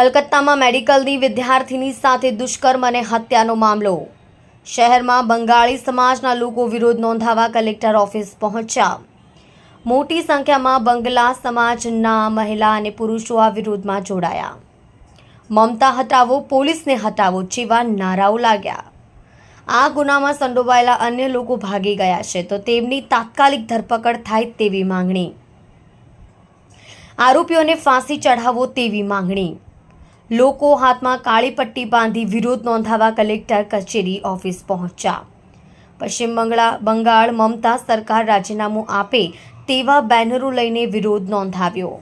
કલકત્તામાં મેડિકલની વિદ્યાર્થીની સાથે દુષ્કર્મ અને હત્યાનો મામલો. શહેરમાં બંગાળી સમાજના લોકો વિરોધ નોંધાવા કલેક્ટર ઓફિસ પહોંચ્યા. મોટી સંખ્યામાં બંગલા સમાજના મહિલા અને પુરુષો આ વિરોધમાં જોડાયા. મમતા હટાવો, પોલીસને હટાવો જેવા નારાઓ લાગ્યા. આ ગુનામાં સંડોવાયેલા અન્ય લોકો ભાગી ગયા છે તો તેમની તાત્કાલિક ધરપકડ થાય તેવી માંગણી. આરોપીઓને ફાંસી ચઢાવો તેવી માંગણી. લોકો હાથમાં કાળી પટ્ટી બાંધી વિરોધ નોંધાવા કલેક્ટર કચેરી ઓફિસ પહોંચ્યા. પશ્ચિમ બંગળા બંગાળ, મમતા સરકાર રાજીનામું આપે તેવા બેનરો લઈને વિરોધ નોંધાવ્યો.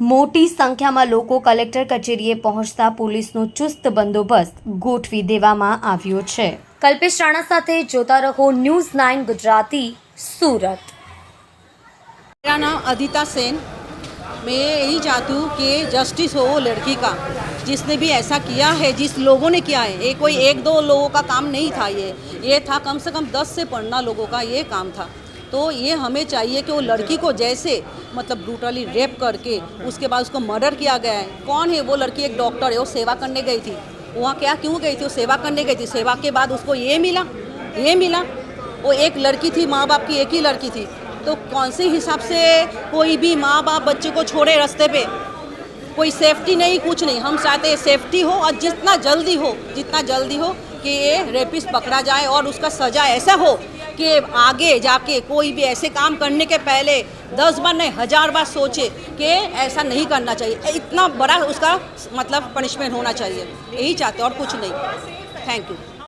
મોટી સંખ્યામાં લોકો કલેક્ટર કચેરીએ પહોંચતા પોલીસનો ચુસ્ત બંદોબસ્ત ગોઠવી દેવામાં આવ્યો છે. કલ્પેશ રાણા સાથે જોતા રહો ન્યૂઝ નાઇન ગુજરાતી, સુરત. મેરા અદિતા સેન मैं यही चाहती हूँ कि जस्टिस हो वो लड़की का। जिसने भी ऐसा किया है, जिस लोगों ने किया है, ये कोई एक दो लोगों का काम नहीं था ये। ये था कम से कम दस से पढ़ना लोगों का ये काम था। तो ये हमें चाहिए कि वो लड़की को जैसे मतलब ब्रूटली रेप करके, उसके बाद उसको मर्डर किया गया है। कौन है वो लड़की? एक डॉक्टर है, वो सेवा करने गई थी। वहाँ क्या, क्यों गई थी? वो सेवा करने गई थी। सेवा के बाद उसको ये मिला ये मिला। वो एक लड़की थी, माँ बाप की एक ही लड़की थी। तो कौन से हिसाब से कोई भी माँ बाप बच्चे को छोड़े रास्ते पे? कोई सेफ्टी नहीं, कुछ नहीं। हम चाहते हैं सेफ्टी हो और जितना जल्दी हो, जितना जल्दी हो कि ये रेपिस्ट पकड़ा जाए और उसका सजा ऐसा हो कि आगे जाके कोई भी ऐसे काम करने के पहले दस बार नहीं, हज़ार बार सोचे कि ऐसा नहीं करना चाहिए। इतना बड़ा उसका मतलब पनिशमेंट होना चाहिए। यही चाहते और कुछ नहीं। Thank you